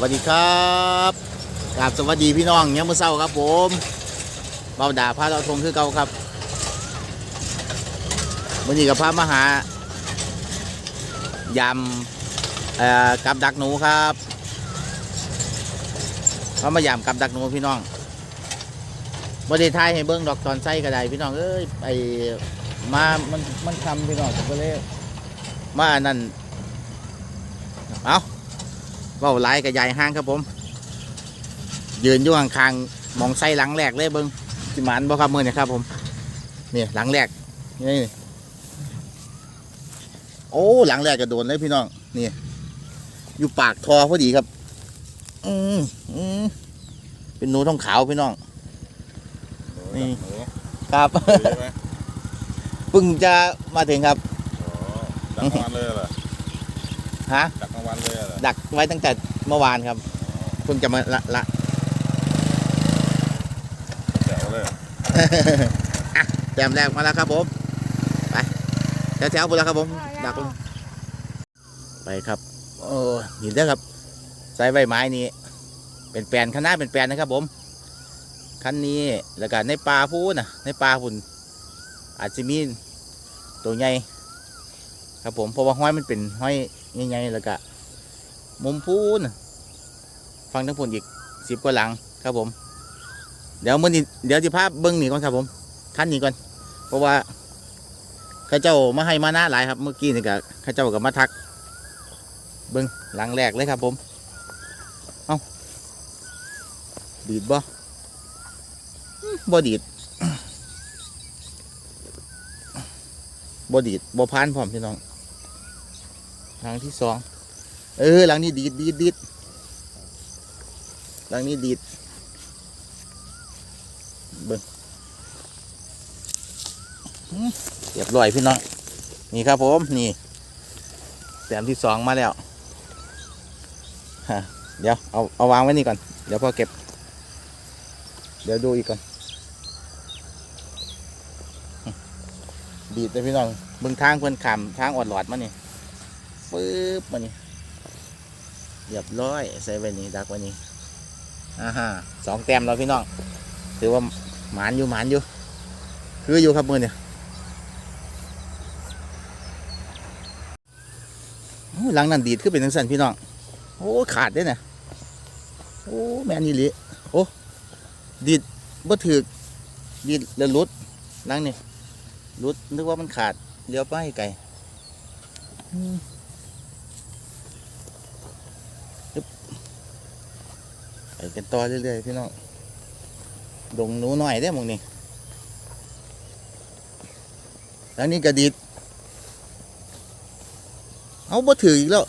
วัสดีครับกราบสวัสดีพี่น้องยังมือเศร้าครับผมเบาด่าพาเราทงคือเก่าครับวันนี้กับพามหายำกับดักหนูครับพามายำกับดักหนูพี่น้องบริไทยให้เบิ้งดอกตอนไส้กระไดพี่น้องเอ้ยไอมามันมันคำพี่น้องผมก็เลยมาอันนั่นเอา ว้าไล่กับยายห้างครับผม ยืนอยู่ข้างๆมองไส้หลังแรกเลยเบิ้งสิหมันบ่ครับมือเนี่ยครับผมนี่หลังแรกนี่โอ้หลังแรกกระโดดเลยพี่น้องนี่อยู่ปากทอพอดีครับ อืมอืมเป็นหนูทองขาวพี่น้องนี่หนูครับใช่ไหมเพิ่งจะมาถึงครับอ๋อดักกลางวันเลยเหรอ ฮะดักกลางวันเลยเหรอดักไว้ตั้งแต่เมื่อวานครับเพิ่งจะมาละละแจ๋วเลยแต้มแรกมาแล้วครับผมไปแถวๆไปแล้วครับผม ดักลงไปครับโอ้เห็นแล้วครับใส่ใบไม้นี้เป็นแปลนข้างหน้าเป็นแปลนนะครับผมคันนี้แล้วก็ในปลาพูนะในปลาพุ่นอาจจะมีตัวใหญ่ครับผมเพราะว่าห้อยมันเป็นห้อย ใหญ่ๆแล้วก็มุมพูนฟังทั้งพุ่นอีกสิบกว่าหลังครับผม เดี๋ยวมื่อนี้เดี๋ยวจะพาเบิ้งหนีก่อนครับผมขั้นนี้ก่อน เพราะว่าข้าเจ้ามาให้มาหน้าหลายครับ เมื่อกี้นี่ก็ข้าเจ้าก็มาทัก เบิ้งหลังแรกเลยครับผมเอาดีดบ่อื้อบ่ดีดบ่ดีดบ่พานพร้อมพี่น้อง หลังที่สองเออหลังนี้ดีดดีดดีดหลังนี้ดีดเรียบร้อยพี่น้องนี่ครับผมนี่แต้มที่สองมาแล้วฮะเดี๋ยวเอาเอาวางไว้นี่ก่อน เดี๋ยวพอเก็บ เดี๋ยวดูอีกก่อน ดีดเลยพี่น้องเบึงทางเพื่อนขามทางอดหลอดมานี่ ปึ๊บมานี่เรียบร้อยใส่ไว้นี่ดักไว้นี่อ่าฮะสองแต้มแล้วพี่น้องถือว่าหมานอยู่หมานอยู่ คืออยู่ครับมือเนี่ยหลังนั่นดีดขึ้นเป็นทั้งสันพี่น้อง โอ้ขาดเด้เนี่ยโอ้แม่นี่ลิโอ้ดีดบ่ถือดีดแล้วหลุดหลังนี่หลุดนึกว่ามันขาดเลี้ยวไปไกลอืมยึบ ไปกันต่อเรื่อยๆพี่น้องดงหนูหน่อยได้มองนี่แล้วนี่ก็ดีดเอาบ่ถืออีกแล้ว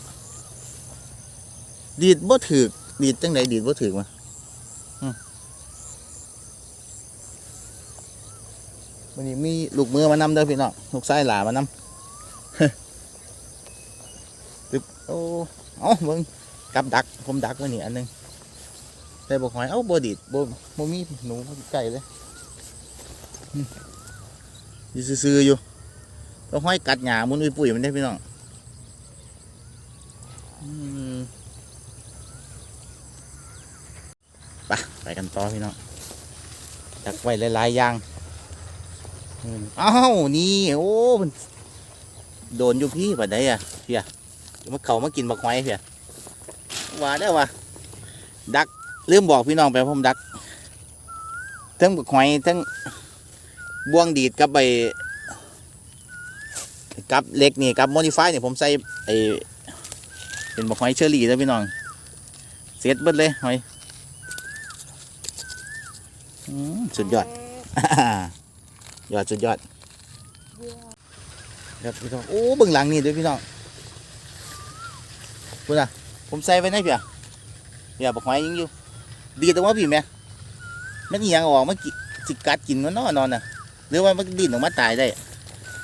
ดีดบ่ถือดีดจังไดดีดบ่ถือมาอืมวันนี้มีลูกมือมานำเด้อพี่น้องลูกไส้หลามานำตึบโอ้ เอาเบิ่งกับดัก ผมดักไว้นี่อันหนึง แต่บ่หอยเอ้าบ่ดีดบ่บ่มีหนูไก่เลยอยู่ซื่อๆอยู่ต้องห้อยกัดหญ้ามุนอุ้ยปุ้ยมันได้พี่น้องอืมไปไปกันต่อพี่น้องดักไว้หลายๆอย่างอ้าวนี่โอ้มันโดนอยู่พี่ปัดได้อะเพียมาเขามากินบักไม้เพียว่าได้ว่าดัก ลืมบอกพี่น้องไปผมดักทั้งบกไม้ทั้งบ่วงดีดกับใบกับเล็กนี่กับโมดิฟายเนี่ยผมใส่ไอเป็นบกหอยเชอรี่แล้วพี่น้อง เสร็จเบิดเลยหอยสุดยอดยอดสุดยอดครับพี่น้องโอ้เบื้องหลังนี่ด้วยพี่น้องคุณอะผมใส่ไว้ไหนเพี่อะเพี่อะบักหอยยังอยู่ ดีแต่ว่าพี่แม่มันอิหยังออกมันกิสิกัดกินมันนอนนอนน่ะ หรือว่ามันดิ้นออกมาตายได้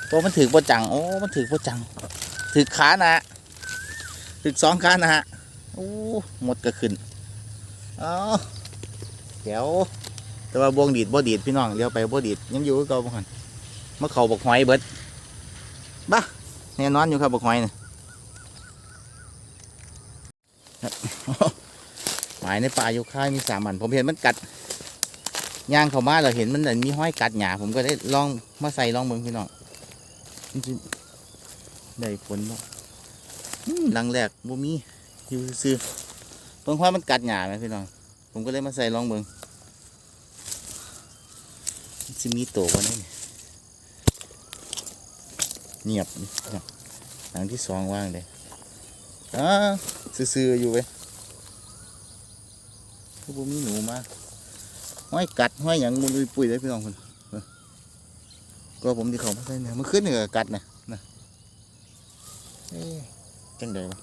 เพราะมันถือประจัง โอ้ มันถือประจัง ถือขาหนะถึกสองคันะฮะโอ้หมดก็ขึ้นอ๋อแถวแต่ว่าบวงดีดบ่ดีดพี่น้องเลี้ยวไปบ่ดีดยังอยู่คือเก่าบ่คันมาเขาบอกหอยเบิดบ้าแน่นอนอยู่ครับบอกหอยนี่ห มายในป่าอยู่ค่ายมีสามอัน ผมเห็นมันกัดย่างเข้ามาเราเห็นมันมีห้อยกัดหยาผมก็ได้ลองมาใส่ลองเบิ่งพี่น้องได้ผลบ่หลังแรกบ่มีอยู่ซื่อเพิ่งว่ามันกัดหยาไหมพี่น้องผมก็เลยมาใส่ลองเบิ่งมันสิมีโตกว่านี้เงียบหลังที่สองว่างเลยอ่าซื่ออยู่เว้ย คือบ่มีหนูมาห้อยกัดห้อยหยังมันปุยได้พี่น้องคนก็ผมที่เขาไมาใส่เนี่ยมันขึ้นเหนือกัดนะนะเอ๊ะจังใดวะ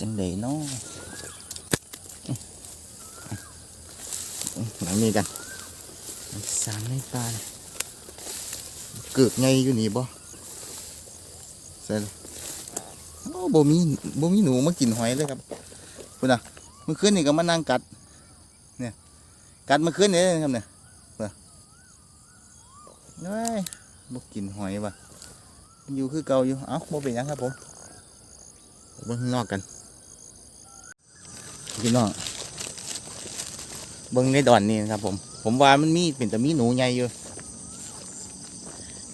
จังใดเนาะหลังนี้กันสามในปลาเนี่ย เกือกไงอยู่นี่บ่ใส่เลยโอ้บ่มีบ่มีหนูมากินหอยเลยครับพุ่นน่ะเมื่อคืนนี่ก็มานั่งกัด เนี่ย กัดเมื่อคืนนี่ครับเนี่ยเบ่เฮ้ยบ่กินหอยว่ะมันอยู่คือเก่าอยู่ เอ้าบ่เป็นหยังครับผมเบิ่งข้างนอกกันพี่น้องเบิ่งในดอนนี่นะครับผม ผมว่ามันมีเป็นแต่มีหนูใหญ่อยู่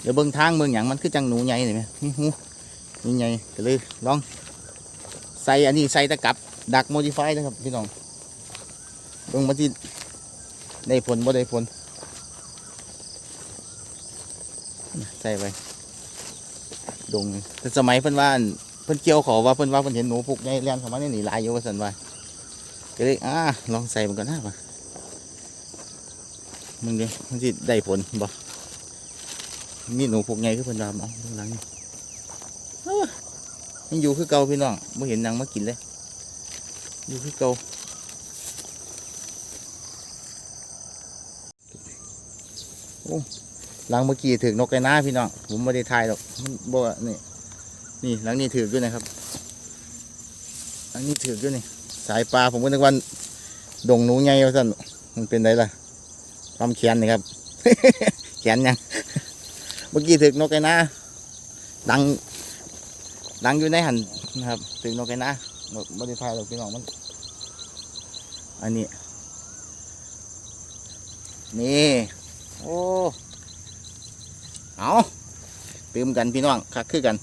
เดี๋ยวเบิ่งทางเบิ่งหยังมันคือจังหนูใหญ่นี่ไหมนี่หูนี่ใหญ่ก็เลยลอง ใส่อันนี้ใส่ตะกับดักโมดิฟายนะครับพี่น้องเบิ่งมันที่ได้ผลบ่ได้ผลใส่ไปดงแต่สมัยเพิ่นว่านเพิ่นเกี่ยวขอว่าเพิ่นว่าเพิ่นเห็นหนูพวกใหญ่เลี้ยงเข้ามาในนี่หลายอยู่ว่าซั่นว่าก็เลยอ่าลองใส่มันก่อนนะป่ะมึงดิมันสิได้ผลบ่ มีหนูพวกไงคือเพิ่นดามเอาเบื้องหลังนี่อยังอยู่คือเก่าพี่น้องไม่เห็นนางมากินเลย อยู่คือเก่าโอ้หลังเมื่อกี้ถึงนกไก่น้าพี่น้องผมไม่ได้ทายหรอกมันบ่นี่นี่หลังนี้ถือด้วยนะครับหลังนี้ถือด้วยนี่สายปลาผมก็นึกว่าดงหนูไงว่าสั่นมันเป็นไรล่ะลำแขนนี่ครับ แขนยัง มื่อกี้ถึกนกไก่นาดัง ดังอยู่ในหันนะครับ ถึกนกไก่นาบริพายเราพี่น้องมัน อันนี้ นี่ โอ้ เอาตืมกันพี่น้องคักคือกัน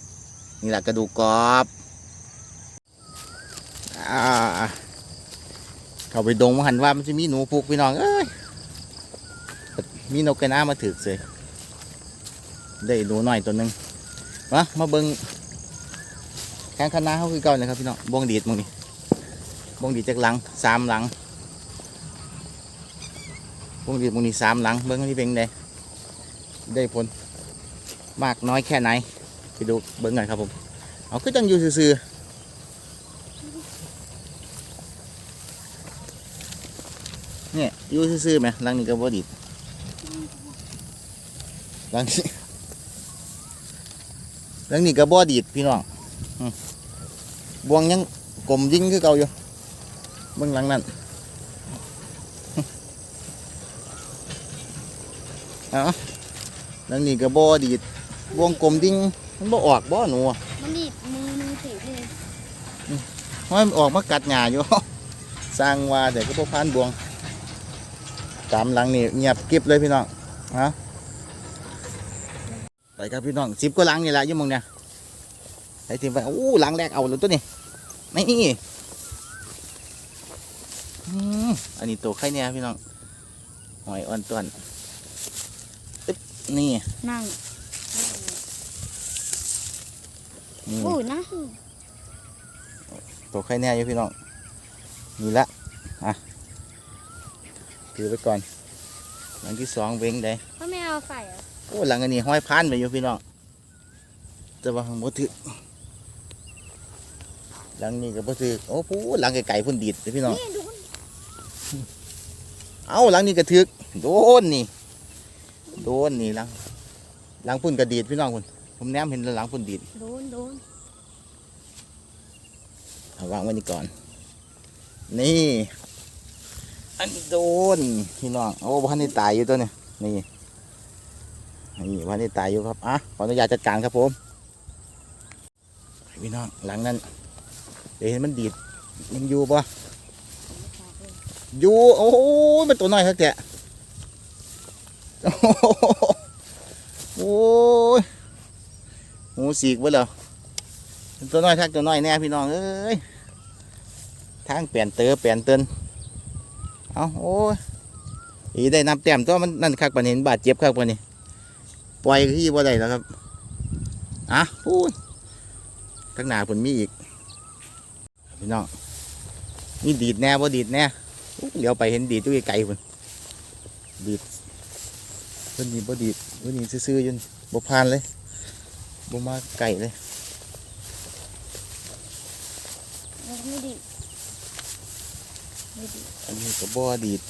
นี่แหละกระดูกกรอบอเข้าไปดงมาหันว่ามันจะมีหนูพุกพี่น้องเอ้ยมีนกไก่นามาถึกเลย ได้หนูหน่อยตัวหนึ่งมามาเบิงแข้งคณะเขาคือเก่าเลยครับพี่น้องบวงดีดมึงนี่บวงดีดจากหลังสามหลังบวงดีดมึงนี่สามหลังเบิ้งที่เป็นไงได้ผลมากน้อยแค่ไหนไปดูเบิ้งกันครับผมเอาก็จังอยู่ซื่อเนี่ยอยู่ซื่อไหมหลังนี้ก็บ่ดีดหลังนี้ เรื่องนี้ก็บ่ดีดพี่น้องอืมบวงยังกลมยิ่งคือเก่าอยู่เบื้องหลังนั่นเอาเรื่องนี้ก็บ่ดีดบวงกลมยิ่งมันบ่ออกบ่หนูอะมันนี่มือมือถือเลยเพราะมันออกมากัดหญ้าอยู่สร้างว่าแต่ก็บ่พานบวงตามหลังนี่เงียบกริบเลยพี่น้องเอาไป ครับพี่น้องสิบกว่าหลังนี่แหละอยี่หมองเนี่ยไอ้ทีมไปโอ้หลังแรกเอาเลยตัวนี้นี่อืมอันนี้ตัวไข่เนี่ยพี่น้องหอยอ่อนต้วนอึ๊บนี่นั่งนี่โอ้ยนะตัวไข่เนี่ยอยู่พี่น้องนี่ละอะถือไปก่อนหลังที่สองเว้งได้พ่อแม่เอาใส่เหรอ โอ้หลังอันนี้ห้อยพานไปอยู่พี่น้องแต่ว่าบ่ถือหลังนี้ก็บ่ถือโอ้พูหลังไก่ๆพุ่นดีดเลยพี่น้องนี่ดูมันเอาหลังนี้ก็ถือโดนนี่ โดนนี่หลังหลังพุ่นกระดีดพี่น้องพุ่นผมแนมเห็นหลังพุ่นดีดโดนโดนเอาวางไว้นี่ก่อน นี่ อันนี้โดนพี่น้องโอ้พันนี่ตายอยู่ตัวนี้นี่ นี่วันนี้ตายอยู่ครับอะขออนุญาตจัดการครับผมพี่น้องหลังนั้นเดี๋ยวเห็นมันดีดยังอยู่ปะอยู่โอ้โหมันตัวน้อยครับแกโอ้โหโอ้ยหูสีกไว้แล้วเป็นตัวน้อยทักตัวน้อยแน่พี่น้องเอ้ยทางเปลี่ยนเตอเปลี่ยนเตินเอาโอ้ยอีได้นับแต้มตัวมันนั่นคักปานเห็นบาดเจ็บคักปานนี้ ปล่อยที่บ่ได้แล้วครับ อะพูดข้างหน้าผลมีอีก พี่น้องนี่ดีดแน่บ่ดีดแน่อู้เดี๋ยวไปเห็นดีดตัวไกลๆพุ่นดีดเพิ่นนี่บ่ดีดเพิ่นนี่ซื่อๆอยืนบ่ผ่านเลยบ่มาไก่เลยมันไม่ดีไม่ดีอันนี้ก็บ่ดีด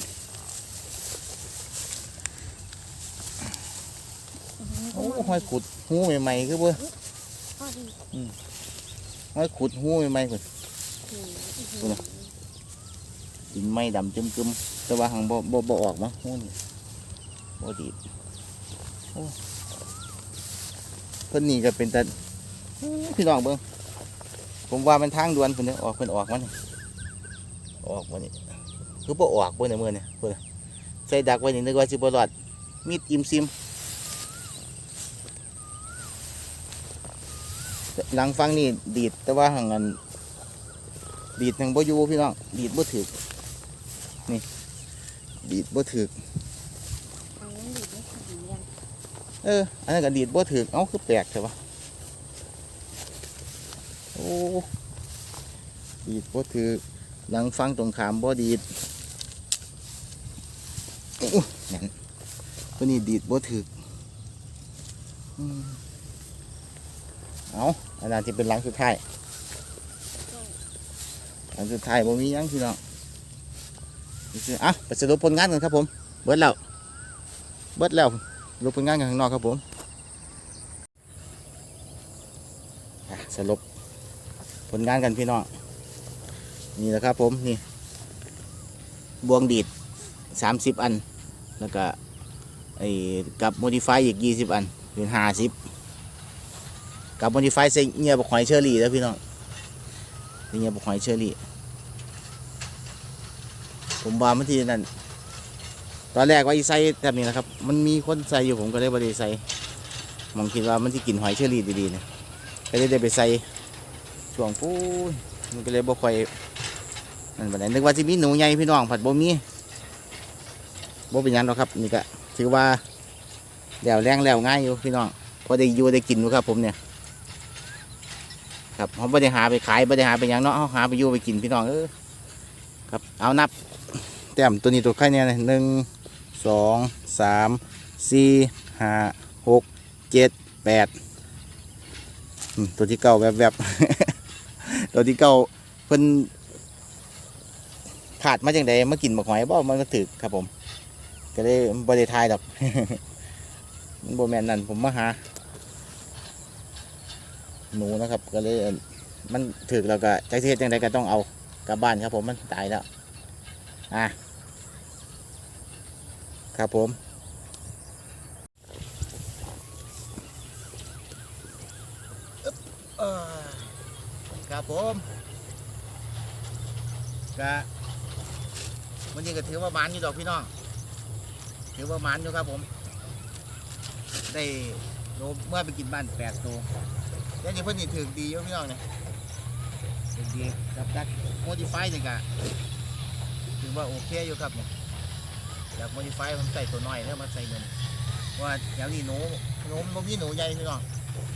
โอ้ ห้อยขุดหูใหม่ๆคือบ่ข้อดีห้อยขุดหูใหม่ๆพุ่นคือดูนะดินไม่ดำจึมกึมแต่ว่าหังบ่บ่บ่ออกมาหูนี่บ่ดีดโอ้เพิ่นนี่ก็เป็นแต่อื้อพี่น้องเบิ่งผมว่ามันทางด่วนเพิ่นเด้อออกเพิ่นออกมันนี่ออกบ่นี่คือบ่ออกบ่เนี่ยมื้อนี่เพิ่นน่ะใส่ดักไว้นี่นึกว่าสิบ่รอดมีดอิ่มซิม หลังฟังนี่ดีดแต่ว่าหังอันดีดยังบ่อยู่พี่น้องดีดบ่ถึกนี่ ดีดบ่ถึกทางนั้นดีไม่ถึงกันเออ อันนั้นก็ดีดบ่ถึกเอ้าคือแปลกใช่ปะโอ้ดีดบ่ถึกหลังฟังตรงขามบ่ดีดอู้นั่นตัวนี้ดีดบ่ถึกอืมเอา อันนั้นที่เป็นหลังสุดท้ายหลังสุดท้ายบ่มียังพี่น้องนี่คืออะไปสรุปผลงานกันครับผม เบิดแล้วเบิดแล้วรูปผลงานกันข้างนอกครับผมสรุปผลงานกันพี่น้องนี่แหละครับผมนี่บวงดีดสามสิบอัน แล้วก็ไอ้กับโมดิฟายอีกยี่สิบอันเป็นห้าสิบ กับโมดิฟายใส่เงียบกหอยเชอรี่แล้วพี่น้องเงียบกหอยเชอรี่ ผมว่ามันที่นั่นตอนแรกว่าอีใส่แบบนี้นะครับ มันมีคนใส่อยู่ผมก็เลยบริใส่มองคิดว่ามันจะกินหอยเชอรี่ดีๆนะก็เลยได้ไปใส่ช่วงปูมันก็เลยบ่ค่อยนั่นปานใดนึกว่าจะมีหนูใหญ่พี่น้องผัดบ่มีบ่เป็นยังหรอกครับนี่ก็ถือว่าแล้วแรงแล้วง่ายอยู่พี่น้องพอได้อยู่ได้กินอยู่ครับผมเนี่ย ครับผมไม่ได้หาไปขายไม่ได้หาไปยังเนาะเอาหาไปอยู่ไปกินพี่น้องเออครับเอานับ แต้มตัวนี้ตัวใครเนี่ยหนึ่งสองสามสี่ห้าหกเจ็ดแปดตัวที่เก้าแวบๆตัวที่เก้าเพิ่นขาดมาจังใดมากินบักหอยบ่มันก็ถึกครับผม ก็เลยบ่ได้ทายดอกมันบ่แมนนั่นผมมาหา หนูนะครับ ก็เลยมันถึกแล้วก็จักสิเฮ็ดจังใดก็ต้องเอากลับบ้านครับผมมันตายแล้วอะครับผมครับผมกะวันนี้ก็ถือว่ามันอยู่ดอกพี่น้อง ถือว่ามันอยู่ครับผม ได้เมื่อไปกินบ้านแปดตัว แล้วนี่เพิ่นนี่ถือดีอยู่พี่น้องเนี่ยถือดีกับดักโมดิฟายนี่กะถือว่าโอเคอยู่ครับเนี่ยจากโมดิฟายผมใส่ตัวน้อยแล้วมาใส่เงินเพราะว่าแถวนี้หนูหนูบ่มีหนูใหญ่พี่น้อง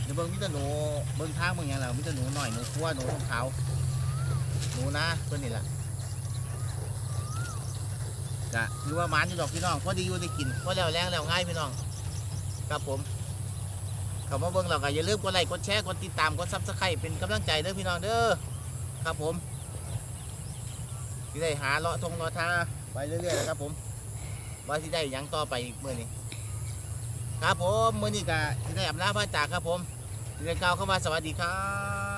เดี๋ยวเบิ่งมีแต่หนูเบิ่งทางเบิ่งหยังแล้วมีแต่หนูน้อยหนูคั่วหนูขาวหนูนะตัวนี้แหละกะถือว่ามันอยู่ดอกพี่น้องพอดีอยู่ได้กินพอแล้วแรงแล้วง่ายพี่น้องครับผม เข้ามาเบิ่งเราก็อย่าลืมกดไลค์กดแชร์กดติดตามกดซับสไครต์เป็นกำลังใจเด้อพี่น้องเด้อครับผมที่ได้หาเลาะทงเลาะทาไปเรื่อยๆนะครับผมว่าที่ได้หยังต่อไปอีกมื่อนี้ครับผมมื่อนี้ก็ที่ได้อำลาพระจากครับผมที่ได้กล่าวเข้ามาสวัสดีครับ